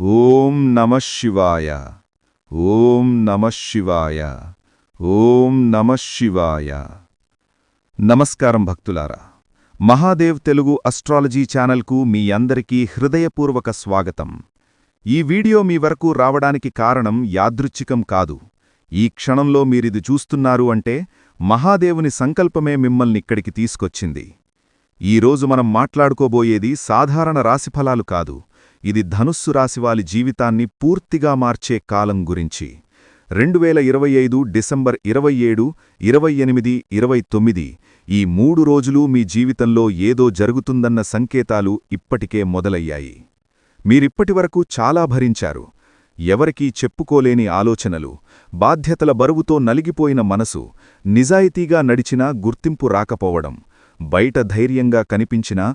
ఓం నమ శివాయ. ఓం నమ శివాయ. ఓం నమ శివాయ. నమస్కారం భక్తులారా మహాదేవ్ తెలుగు అస్ట్రాలజీ ఛానల్కు మీ అందరికీ హృదయపూర్వక స్వాగతం. ఈ వీడియో మీ వరకు రావడానికి కారణం యాదృచ్ఛికం కాదు. ఈ క్షణంలో మీరిది చూస్తున్నారు అంటే మహాదేవుని సంకల్పమే మిమ్మల్నిక్కడికి తీసుకొచ్చింది. ఈరోజు మనం మాట్లాడుకోబోయేది సాధారణ రాశిఫలాలు కాదు ఇది ధనుస్సు రాశివాలి జీవితాన్ని పూర్తిగా మార్చే కాలం గురించి. రెండు వేల ఇరవై ఐదు డిసెంబర్ ఇరవై ఏడు ఇరవై ఎనిమిది ఇరవై తొమ్మిది ఈ మూడు రోజులు మీ జీవితంలో ఏదో జరుగుతుందన్న సంకేతాలు ఇప్పటికే మొదలయ్యాయి. మీరిప్పటివరకు చాలా భరించారు. ఎవరికీ చెప్పుకోలేని ఆలోచనలు బాధ్యతల బరువుతో నలిగిపోయిన మనసు నిజాయితీగా నడిచినా గుర్తింపు రాకపోవడం బయట ధైర్యంగా కనిపించినా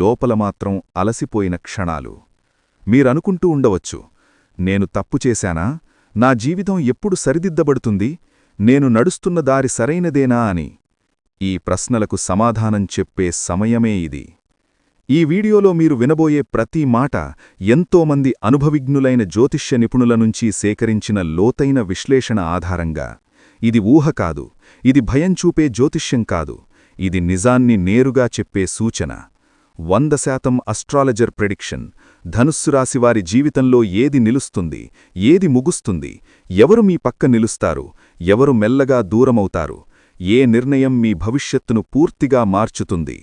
లోపల మాత్రం అలసిపోయిన క్షణాలు. మీరనుకుంటూ ఉండవచ్చు నేను తప్పు చేశానా? నా జీవితం ఎప్పుడు సరిదిద్దబడుతుంది? నేను నడుస్తున్న దారి సరైనదేనా అని ఈ ప్రశ్నలకు సమాధానం చెప్పే సమయమే ఇది. ఈ వీడియోలో మీరు వినబోయే ప్రతి మాట ఎంతోమంది అనుభవిజ్ఞులైన జ్యోతిష్య నిపుణుల నుంచి సేకరించిన లోతైన విశ్లేషణ ఆధారంగా. ఇది ఊహ కాదు ఇది భయం చూపే జ్యోతిష్యం కాదు ఇది నిజాన్ని నేరుగా చెప్పే సూచన. వంద శాతం అస్ట్రాలజర్ ప్రెడిక్షన్ ధనుస్సు రాశివారి జీవితంలో ఏది నిలుస్తుంది ఏది ముగుస్తుంది ఎవరు మీ పక్క నిలుస్తారు ఎవరు మెల్లగా దూరమవుతారు ఏ నిర్ణయం మీ భవిష్యత్తును పూర్తిగా మార్చుతుంది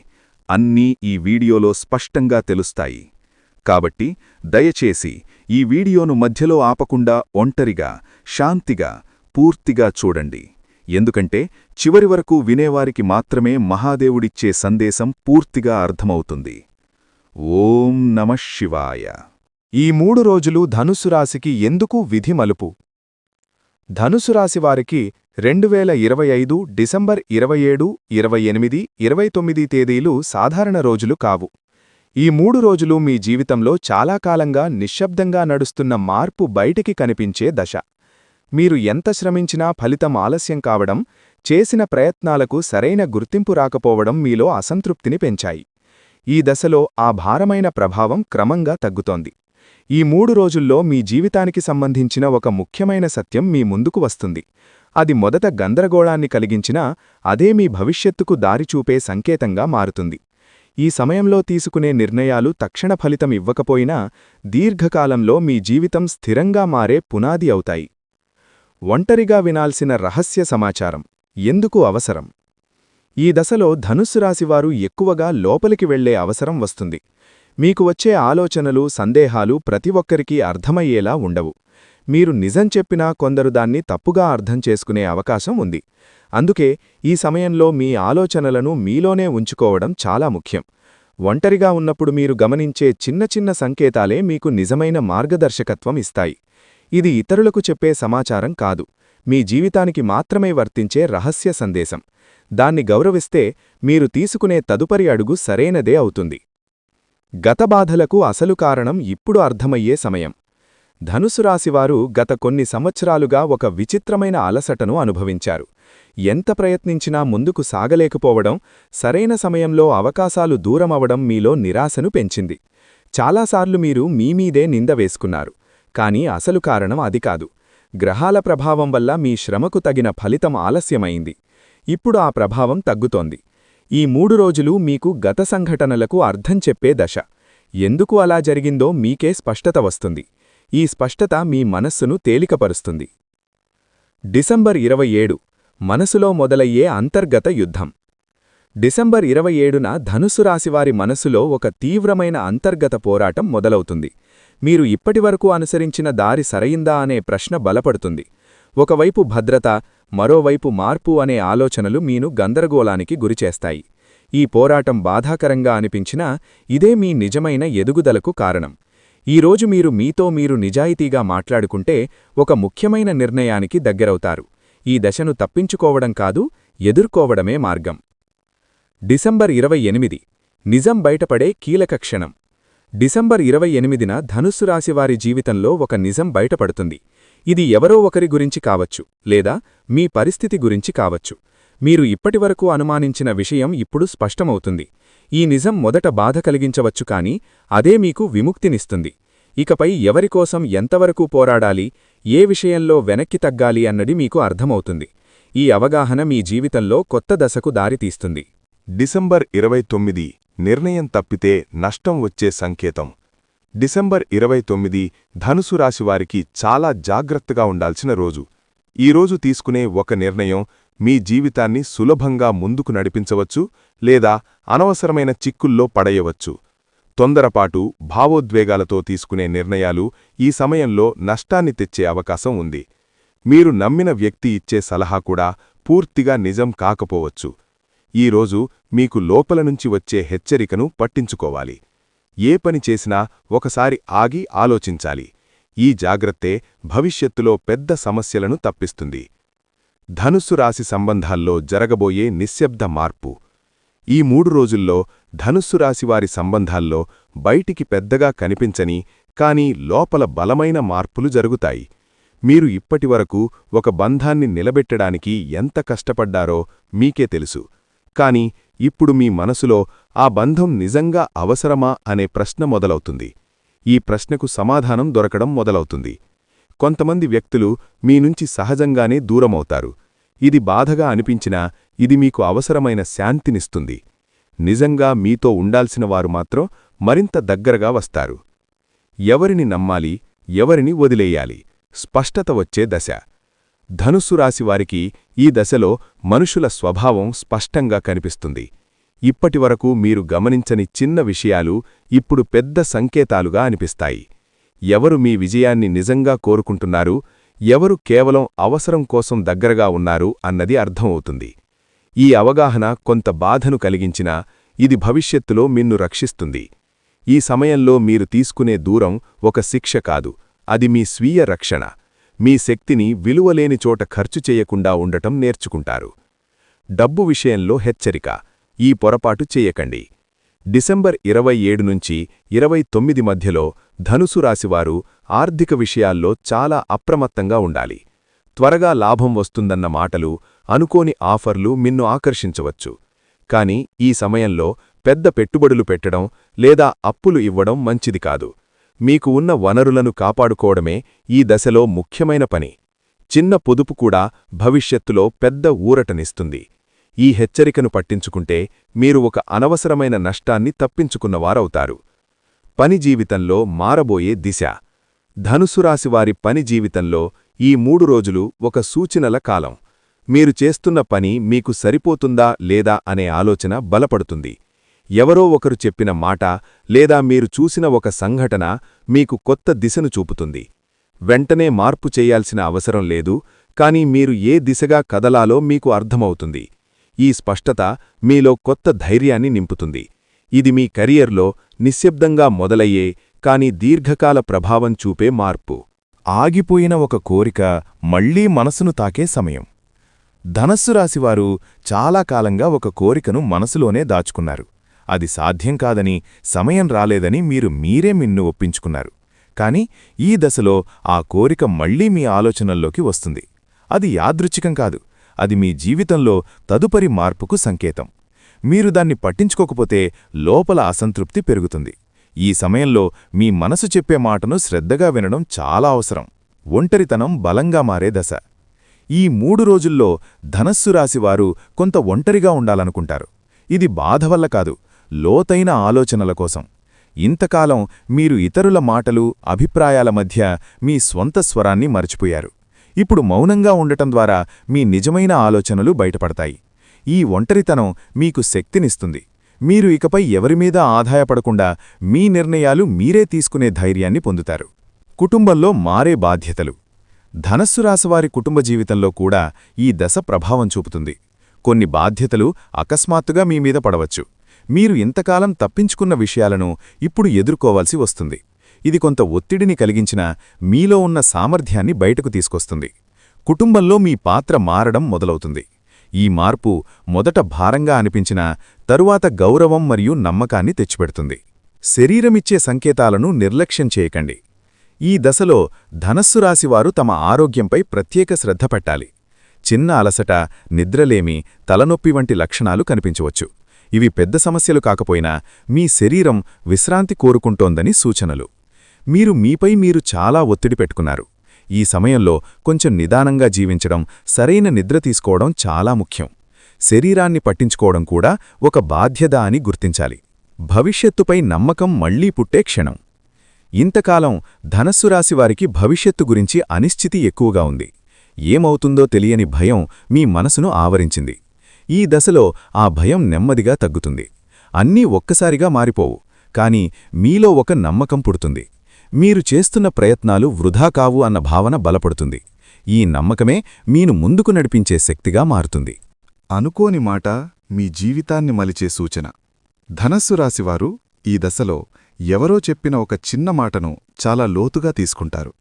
అన్నీ ఈ వీడియోలో స్పష్టంగా తెలుస్తాయి. కాబట్టి దయచేసి ఈ వీడియోను మధ్యలో ఆపకుండా ఒంటరిగా శాంతిగా పూర్తిగా చూడండి. ఎందుకంటే చివరి వరకు వినేవారికి మాత్రమే మహాదేవుడిచ్చే సందేశం పూర్తిగా అర్థమవుతుంది. ఓం నమ శివాయ. ఈ మూడు రోజులు ధనుసు రాశికి ఎందుకు విధి మలుపు? ధనుసు రాశి రెండు వేల ఇరవై ఐదు డిసెంబర్ ఇరవై ఏడు ఇరవై ఎనిమిది ఇరవై తొమ్మిది తేదీలు సాధారణ రోజులు కావు. ఈ మూడు రోజులు మీ జీవితంలో చాలా కాలంగా నిశ్శబ్దంగా నడుస్తున్న మార్పు బయటికి కనిపించే దశ. మీరు ఎంత శ్రమించినా ఫలితం ఆలస్యం కావడం చేసిన ప్రయత్నాలకు సరైన గుర్తింపు రాకపోవడం మీలో అసంతృప్తిని పెంచాయి. ఈ దశలో ఆ భారమైన ప్రభావం క్రమంగా తగ్గుతోంది. ఈ మూడు రోజుల్లో మీ జీవితానికి సంబంధించిన ఒక ముఖ్యమైన సత్యం మీ ముందుకు వస్తుంది. అది మొదట గందరగోళాన్ని కలిగించినా అదే మీ భవిష్యత్తుకు దారిచూపే సంకేతంగా మారుతుంది. ఈ సమయంలో తీసుకునే నిర్ణయాలు తక్షణ ఫలితం ఇవ్వకపోయినా దీర్ఘకాలంలో మీ జీవితం స్థిరంగా మారే పునాది అవుతాయి. ఒంటరిగా వినాల్సిన రహస్య సమాచారం ఎందుకు అవసరం? ఈ దశలో ధనుస్సు రాశివారు ఎక్కువగా లోపలికి వెళ్ళే అవసరం వస్తుంది. మీకు వచ్చే ఆలోచనలు సందేహాలు ప్రతి ఒక్కరికీ అర్థమయ్యేలా ఉండవు. మీరు నిజం చెప్పినా కొందరు దాన్ని తప్పుగా అర్థం చేసుకునే అవకాశం ఉంది. అందుకే ఈ సమయంలో మీ ఆలోచనలను మీలోనే ఉంచుకోవడం చాలా ముఖ్యం. ఒంటరిగా ఉన్నప్పుడు మీరు గమనించే చిన్న చిన్న సంకేతాలే మీకు నిజమైన మార్గదర్శకత్వం ఇస్తాయి. ఇది ఇతరులకు చెప్పే సమాచారం కాదు. మీ జీవితానికి మాత్రమే వర్తించే రహస్య సందేశం. దాన్ని గౌరవిస్తే మీరు తీసుకునే తదుపరి అడుగు సరైనదే అవుతుంది. గత బాధలకు అసలు కారణం ఇప్పుడు అర్థమయ్యే సమయం. ధనుసు రాశివారు గత కొన్ని సంవత్సరాలుగా ఒక విచిత్రమైన అలసటను అనుభవించారు. ఎంత ప్రయత్నించినా ముందుకు సాగలేకపోవడం సరైన సమయంలో అవకాశాలు దూరమవడం మీలో నిరాశను పెంచింది. చాలాసార్లు మీరు మీమీదే నింద వేసుకున్నారు. కాని అసలు కారణం అది కాదు. గ్రహాల ప్రభావం వల్ల మీ శ్రమకు తగిన ఫలితం ఆలస్యమైంది. ఇప్పుడు ఆ ప్రభావం తగ్గుతోంది. ఈ మూడు రోజులు మీకు గత సంఘటనలకు అర్థం చెప్పే దశ. ఎందుకు అలా జరిగిందో మీకే స్పష్టత వస్తుంది. ఈ స్పష్టత మీ మనస్సును తేలికపరుస్తుంది. డిసెంబర్ ఇరవై ఏడు మనసులో మొదలయ్యే అంతర్గత యుద్ధం. డిసెంబర్ ఇరవై ఏడున ధనుసు రాశివారి మనసులో ఒక తీవ్రమైన అంతర్గత పోరాటం మొదలవుతుంది. మీరు ఇప్పటివరకు అనుసరించిన దారి సరయిందా అనే ప్రశ్న బలపడుతుంది. ఒకవైపు భద్రత మరోవైపు మార్పు అనే ఆలోచనలు మీను గందరగోళానికి గురిచేస్తాయి. ఈ పోరాటం బాధాకరంగా అనిపించినా ఇదే మీ నిజమైన ఎదుగుదలకు కారణం. ఈరోజు మీరు మీతో మీరు నిజాయితీగా మాట్లాడుకుంటే ఒక ముఖ్యమైన నిర్ణయానికి దగ్గరవుతారు. ఈ దశను తప్పించుకోవడం కాదు ఎదుర్కోవడమే మార్గం. డిసెంబర్ ఇరవై నిజం బయటపడే కీలక క్షణం. డిసెంబర్ ఇరవై ఎనిమిదిన ధనుస్సు రాశివారి జీవితంలో ఒక నిజం బయటపడుతుంది. ఇది ఎవరో ఒకరి గురించి కావచ్చు లేదా మీ పరిస్థితి గురించి కావచ్చు. మీరు ఇప్పటివరకు అనుమానించిన విషయం ఇప్పుడు స్పష్టమవుతుంది. ఈ నిజం మొదట బాధ కలిగించవచ్చు కాని అదే మీకు విముక్తినిస్తుంది. ఇకపై ఎవరికోసం ఎంతవరకు పోరాడాలి ఏ విషయంలో వెనక్కి తగ్గాలి అన్నది మీకు అర్థమవుతుంది. ఈ అవగాహన మీ జీవితంలో కొత్త దశకు దారితీస్తుంది. డిసెంబర్ ఇరవై తొమ్మిది నిర్ణయం తప్పితే నష్టం వచ్చే సంకేతం. డిసెంబర్ ఇరవై తొమ్మిది ధనుసు రాశివారికి చాలా జాగ్రత్తగా ఉండాల్సిన రోజు. ఈరోజు తీసుకునే ఒక నిర్ణయం మీ జీవితాన్ని సులభంగా ముందుకు నడిపించవచ్చు లేదా అనవసరమైన చిక్కుల్లో పడేయవచ్చు. తొందరపాటు భావోద్వేగాలతో తీసుకునే నిర్ణయాలు ఈ సమయంలో నష్టాన్ని తెచ్చే అవకాశం ఉంది. మీరు నమ్మిన వ్యక్తి ఇచ్చే సలహా కూడా పూర్తిగా నిజం కాకపోవచ్చు. ఈరోజు మీకు లోపల నుంచి వచ్చే హెచ్చరికను పట్టించుకోవాలి. ఏ పని చేసినా ఒకసారి ఆగి ఆలోచించాలి. ఈ జాగ్రత్తే భవిష్యత్తులో పెద్ద సమస్యలను తప్పిస్తుంది. ధనుస్సు రాశి సంబంధాల్లో జరగబోయే నిశ్శబ్ద మార్పు. ఈ మూడు రోజుల్లో ధనుస్సు రాశివారి సంబంధాల్లో బయటికి పెద్దగా కనిపించని కాని లోపల బలమైన మార్పులు జరుగుతాయి. మీరు ఇప్పటివరకు ఒక బంధాన్ని నిలబెట్టడానికి ఎంత కష్టపడ్డారో మీకే తెలుసు. కాని ఇప్పుడు మీ మనసులో ఆ బంధం నిజంగా అవసరమా అనే ప్రశ్న మొదలవుతుంది. ఈ ప్రశ్నకు సమాధానం దొరకడం మొదలవుతుంది. కొంతమంది వ్యక్తులు మీ నుంచి సహజంగానే దూరమవుతారు. ఇది బాధగా అనిపించినా ఇది మీకు అవసరమైన శాంతినిస్తుంది. నిజంగా మీతో ఉండాల్సిన వారు మాత్రం మరింత దగ్గరగా వస్తారు. ఎవరిని నమ్మాలి ఎవరిని వదిలేయాలి? స్పష్టత వచ్చే దశ. ధనుస్సు రాశివారికి ఈ దశలో మనుషుల స్వభావం స్పష్టంగా కనిపిస్తుంది. ఇప్పటివరకు మీరు గమనించని చిన్న విషయాలు ఇప్పుడు పెద్ద సంకేతాలుగా అనిపిస్తాయి. ఎవరు మీ విజయాన్ని నిజంగా కోరుకుంటున్నారు? ఎవరు కేవలం అవసరం కోసం దగ్గరగా ఉన్నారు అన్నది అర్థమవుతుంది. ఈ అవగాహన కొంత బాధను కలిగించినా ఇది భవిష్యత్తులో మిన్ను రక్షిస్తుంది. ఈ సమయంలో మీరు తీసుకునే దూరం ఒక శిక్ష కాదు. అది మీ స్వీయ రక్షణ. మీ శక్తిని విలువలేని చోట ఖర్చు చేయకుండా ఉండటం నేర్చుకుంటారు. డబ్బు విషయంలో హెచ్చరిక. ఈ పొరపాటు చేయకండి. డిసెంబర్ ఇరవై ఏడు నుంచి ఇరవై తొమ్మిది మధ్యలో ధనుసు రాశివారు ఆర్థిక విషయాల్లో చాలా అప్రమత్తంగా ఉండాలి. త్వరగా లాభం వస్తుందన్న మాటలు అనుకోని ఆఫర్లు మిన్ను ఆకర్షించవచ్చు. కాని ఈ సమయంలో పెద్ద పెట్టుబడులు పెట్టడం లేదా అప్పులు ఇవ్వడం మంచిది కాదు. మీకు ఉన్న వనరులను కాపాడుకోవడమే ఈ దశలో ముఖ్యమైన పని. చిన్న పొదుపు కూడా భవిష్యత్తులో పెద్ద ఊరటనిస్తుంది. ఈ హెచ్చరికను పట్టించుకుంటే మీరు ఒక అనవసరమైన నష్టాన్ని తప్పించుకున్నవారవుతారు. పని జీవితంలో మారబోయే దిశ. ధనుసురాశివారి పని జీవితంలో ఈ మూడు రోజులు ఒక సూచనల కాలం. మీరు చేస్తున్న పని మీకు సరిపోతుందా లేదా అనే ఆలోచన బలపడుతుంది. ఎవరో ఒకరు చెప్పిన మాట లేదా మీరు చూసిన ఒక సంఘటన మీకు కొత్త దిశను చూపుతుంది. వెంటనే మార్పు చేయాల్సిన అవసరం లేదు కాని మీరు ఏ దిశగా కదలాలో మీకు అర్థమవుతుంది. ఈ స్పష్టత మీలో కొత్త ధైర్యాన్ని నింపుతుంది. ఇది మీ కెరియర్లో నిశ్శబ్దంగా మొదలయ్యే కాని దీర్ఘకాల ప్రభావం చూపే మార్పు. ఆగిపోయిన ఒక కోరిక మళ్ళీ మనసును తాకే సమయం. ధనస్సు రాశివారు చాలా కాలంగా ఒక కోరికను మనసులోనే దాచుకున్నారు. అది సాధ్యం కాదని సమయం రాలేదని మీరు మీరే మిన్ను ఒప్పించుకున్నారు. కాని ఈ దశలో ఆ కోరిక మళ్ళీ మీ ఆలోచనల్లోకి వస్తుంది. అది యాదృచ్ఛికం కాదు. అది మీ జీవితంలో తదుపరి మార్పుకు సంకేతం. మీరు దాన్ని పట్టించుకోకపోతే లోపల అసంతృప్తి పెరుగుతుంది. ఈ సమయంలో మీ మనసు చెప్పే మాటను శ్రద్ధగా వినడం చాలా అవసరం. ఒంటరితనం బలంగా మారే దశ. ఈ మూడు రోజుల్లో ధనస్సు రాశివారు కొంత ఒంటరిగా ఉండాలనుకుంటారు. ఇది బాధ వల్ల కాదు. లోతైన ఆలోచనల కోసం. ఇంతకాలం మీరు ఇతరుల మాటలు అభిప్రాయాల మధ్య మీ స్వంత స్వరాన్ని మర్చిపోయారు. ఇప్పుడు మౌనంగా ఉండటం ద్వారా మీ నిజమైన ఆలోచనలు బయటపడతాయి. ఈ ఒంటరితనం మీకు శక్తినిస్తుంది. మీరు ఇకపై ఎవరిమీద ఆదాయపడకుండా మీ నిర్ణయాలు మీరే తీసుకునే ధైర్యాన్ని పొందుతారు. కుటుంబంలో మారే బాధ్యతలు. ధనస్సు రాశివారి కుటుంబ జీవితంలో కూడా ఈ దశ ప్రభావం చూపుతుంది. కొన్ని బాధ్యతలు అకస్మాత్తుగా మీమీద పడవచ్చు. మీరు ఇంతకాలం తప్పించుకున్న విషయాలను ఇప్పుడు ఎదుర్కోవాల్సి వస్తుంది. ఇది కొంత ఒత్తిడిని కలిగించినా మీలో ఉన్న సామర్థ్యాన్ని బయటకు తీసుకొస్తుంది. కుటుంబంలో మీ పాత్ర మారడం మొదలవుతుంది. ఈ మార్పు మొదట భారంగా అనిపించినా తరువాత గౌరవం మరియు నమ్మకాన్ని తెచ్చిపెడుతుంది. శరీరమిచ్చే సంకేతాలను నిర్లక్ష్యం చేయకండి. ఈ దశలో ధనస్సు రాశివారు తమ ఆరోగ్యంపై ప్రత్యేక శ్రద్ధ పెట్టాలి. చిన్న అలసట నిద్రలేమి తలనొప్పి వంటి లక్షణాలు కనిపించవచ్చు. ఇవి పెద్ద సమస్యలు కాకపోయినా మీ శరీరం విశ్రాంతి కోరుకుంటోందని సూచనలు. మీరు మీపై మీరు చాలా ఒత్తిడి పెట్టుకున్నారు. ఈ సమయంలో కొంచెం నిదానంగా జీవించడం సరైన నిద్ర తీసుకోవడం చాలా ముఖ్యం. శరీరాన్ని పట్టించుకోవడం కూడా ఒక బాధ్యత అని గుర్తించాలి. భవిష్యత్తుపై నమ్మకం మళ్ళీ పుట్టే క్షణం. ఇంతకాలం ధనస్సు రాశివారికి భవిష్యత్తు గురించి అనిశ్చితి ఎక్కువగా ఉంది. ఏమవుతుందో తెలియని భయం మీ మనసును ఆవరించింది. ఈ దశలో ఆ భయం నెమ్మదిగా తగ్గుతుంది. అన్నీ ఒక్కసారిగా మారిపోవు. కాని మీలో ఒక నమ్మకం పుడుతుంది. మీరు చేస్తున్న ప్రయత్నాలు వృధా కావు అన్న భావన బలపడుతుంది. ఈ నమ్మకమే మీను ముందుకు నడిపించే శక్తిగా మారుతుంది. అనుకోని మాట మీ జీవితాన్ని మలిచే సూచన. ధనస్సు రాశివారు ఈ దశలో ఎవరో చెప్పిన ఒక చిన్న మాటను చాలా లోతుగా తీసుకుంటారు.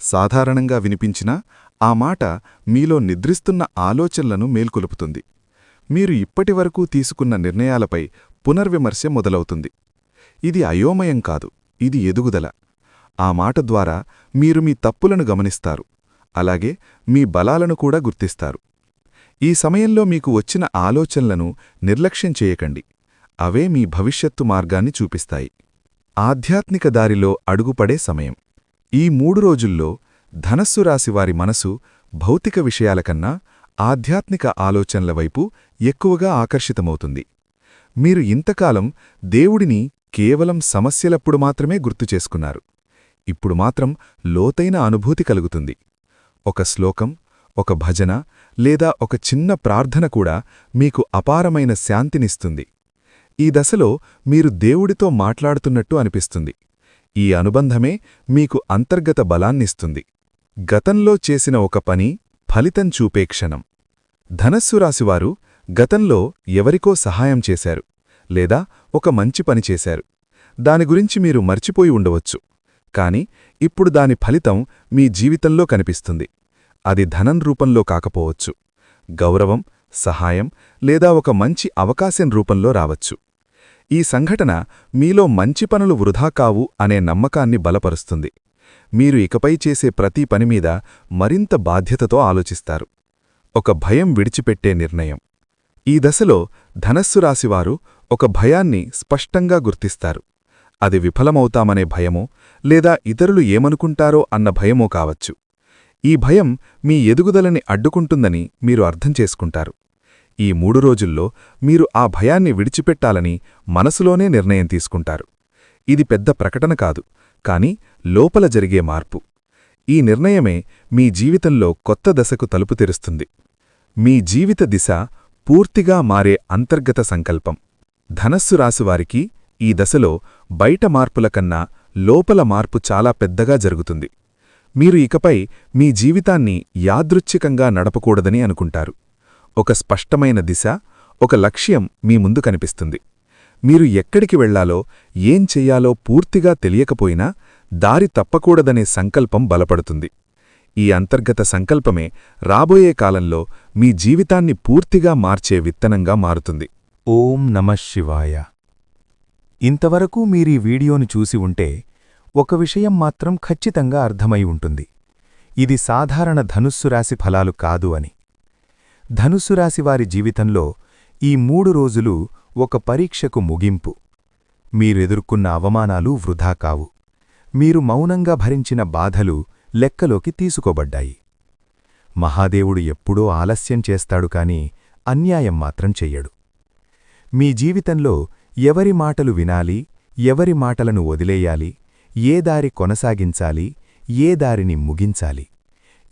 సాధారణంగా వినిపించినా ఆ మాట మీలో నిద్రిస్తున్న ఆలోచనలను మేల్కొలుపుతుంది. మీరు ఇప్పటివరకు తీసుకున్న నిర్ణయాలపై పునర్విమర్శ మొదలవుతుంది. ఇది అయోమయం కాదు ఇది ఎదుగుదల. ఆ మాట ద్వారా మీరు మీ తప్పులను గమనిస్తారు అలాగే మీ బలాలను కూడా గుర్తిస్తారు. ఈ సమయంలో మీకు వచ్చిన ఆలోచనలను నిర్లక్ష్యం చేయకండి అవే మీ భవిష్యత్తు మార్గాన్ని చూపిస్తాయి. ఆధ్యాత్మిక దారిలో అడుగుపడే సమయం. ఈ మూడు రోజుల్లో ధనస్సు రాశివారి మనసు భౌతిక విషయాలకన్నా ఆధ్యాత్మిక ఆలోచనల వైపు ఎక్కువగా ఆకర్షితమవుతుంది. మీరు ఇంతకాలం దేవుడిని కేవలం సమస్యలప్పుడు మాత్రమే గుర్తుచేసుకున్నారు ఇప్పుడు మాత్రం లోతైన అనుభూతి కలుగుతుంది. ఒక శ్లోకం ఒక భజన లేదా ఒక చిన్న ప్రార్థన కూడా మీకు అపారమైన శాంతినిస్తుంది. ఈ దశలో మీరు దేవుడితో మాట్లాడుతున్నట్టు అనిపిస్తుంది. ఈ అనుబంధమే మీకు అంతర్గత బలాన్నిస్తుంది. గతంలో చేసిన ఒక పని ఫలితం చూపే క్షణం. ధనస్సు రాశివారు గతంలో ఎవరికో సహాయం చేశారు లేదా ఒక మంచి పని చేశారు. దాని గురించి మీరు మర్చిపోయి ఉండవచ్చు. కాని ఇప్పుడు దాని ఫలితం మీ జీవితంలో కనిపిస్తుంది. అది ధనం రూపంలో కాకపోవచ్చు గౌరవం సహాయం లేదా ఒక మంచి అవకాశం రూపంలో రావచ్చు. ఈ సంఘటన మీలో మంచి పనులు వృధా కావు అనే నమ్మకాన్ని బలపరుస్తుంది. మీరు ఇకపై చేసే ప్రతి పనిమీద మరింత బాధ్యతతో ఆలోచిస్తారు. ఒక భయం విడిచిపెట్టే నిర్ణయం. ఈ దశలో ధనస్సు రాశివారు ఒక భయాన్ని స్పష్టంగా గుర్తిస్తారు. అది విఫలమవుతామనే భయమో లేదా ఇతరులు ఏమనుకుంటారో అన్న భయమో కావచ్చు. ఈ భయం మీ ఎదుగుదలని అడ్డుకుంటుందని మీరు అర్థం చేసుకుంటారు. ఈ మూడు రోజుల్లో మీరు ఆ భయాన్ని విడిచిపెట్టాలని మనసులోనే నిర్ణయం తీసుకుంటారు. ఇది పెద్ద ప్రకటన కాదు కాని లోపల జరిగే మార్పు. ఈ నిర్ణయమే మీ జీవితంలో కొత్త దశకు తలుపు తెరుస్తుంది. మీ జీవిత దిశ పూర్తిగా మారే అంతర్గత సంకల్పం. ధనస్సు రాశివారికి ఈ దశలో బయట మార్పుల కన్నా లోపల మార్పు చాలా పెద్దగా జరుగుతుంది. మీరు ఇకపై మీ జీవితాన్ని యాదృచ్ఛికంగా నడపకూడదని అనుకుంటారు. ఒక స్పష్టమైన దిశ ఒక లక్ష్యం మీ ముందు కనిపిస్తుంది. మీరు ఎక్కడికి వెళ్ళాలో ఏం చెయ్యాలో పూర్తిగా తెలియకపోయినా దారి తప్పకూడదనే సంకల్పం బలపడుతుంది. ఈ అంతర్గత సంకల్పమే రాబోయే కాలంలో మీ జీవితాన్ని పూర్తిగా మార్చే విత్తనంగా మారుతుంది. ఓం నమఃశివాయ ఇంతవరకు మీరీ వీడియోను చూసి ఉంటే ఒక విషయం మాత్రం ఖచ్చితంగా అర్థమై ఉంటుంది. ఇది సాధారణ ధనుస్సు రాశి ఫలాలు కాదు అని. ధనుస్సు రాశివారి జీవితంలో ఈ మూడు రోజులు ఒక పరీక్షకు ముగింపు. మీరెదుర్కొన్న అవమానాలు వృధా కావు. మీరు మౌనంగా భరించిన బాధలు లెక్కలోకి తీసుకోబడ్డాయి. మహాదేవుడు ఎప్పుడో ఆలస్యం చేస్తాడు కాని అన్యాయం మాత్రం చెయ్యడు. మీ జీవితంలో ఎవరి మాటలు వినాలి ఎవరి మాటలను వదిలేయాలి ఏ దారి కొనసాగించాలి ఏ దారిని ముగించాలి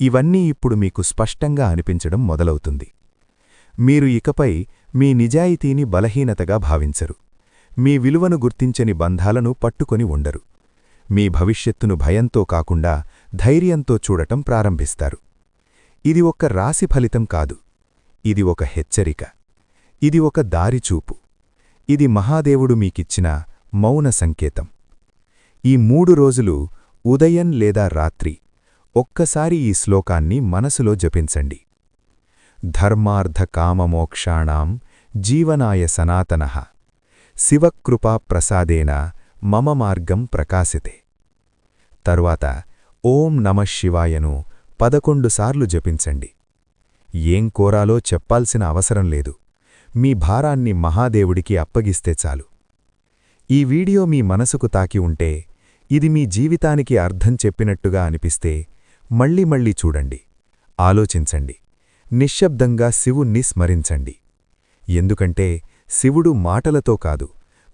ఇవన్నీ ఇప్పుడు మీకు స్పష్టంగా అనిపించడం మొదలవుతుంది. మీరు ఇకపై మీ నిజాయితీని బలహీనతగా భావించరు. మీ విలువను గుర్తించని బంధాలను పట్టుకొని ఉండరు. మీ భవిష్యత్తును భయంతో కాకుండా ధైర్యంతో చూడటం ప్రారంభిస్తారు. ఇది ఒక రాశి ఫలితం కాదు. ఇది ఒక హెచ్చరిక. ఇది ఒక దారిచూపు ఇది మహాదేవుడు మీకిచ్చిన మౌన సంకేతం. ఈ మూడు రోజులు ఉదయం లేదా రాత్రి ఒక్కసారి ఈ శ్లోకాన్ని మనసులో జపించండి. ధర్మార్థకామమోక్షాణం జీవనాయ సనాతన శివకృపా ప్రసాదేన మమ మార్గం ప్రకాశితే. తరువాత ఓం నమ శివాయను పదకొండుసార్లు జపించండి. ఏం కోరాలో చెప్పాల్సిన అవసరం లేదు. మీ భారాన్ని మహాదేవుడికి అప్పగిస్తే చాలు. ఈ వీడియో మీ మనసుకు తాకి ఉంటే ఇది మీ జీవితానికి అర్థం చెప్పినట్టుగా అనిపిస్తే మళ్ళీ మళ్ళీ చూడండి. ఆలోచించండి. నిశ్శబ్దంగా శివుణ్ణి స్మరించండి. ఎందుకంటే శివుడు మాటలతో కాదు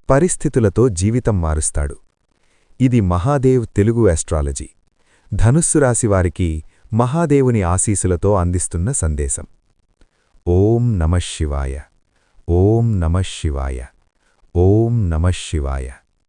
పరిస్థితులతో జీవితం మారుస్తాడు. ఇది మహాదేవ్ తెలుగు ఆస్ట్రాలజీ ధనుస్సు రాశివారికి మహాదేవుని ఆశీసులతో అందిస్తున్న సందేశం. ఓం నమశివాయ ఓం నమశివాయ ఓం నమశివాయ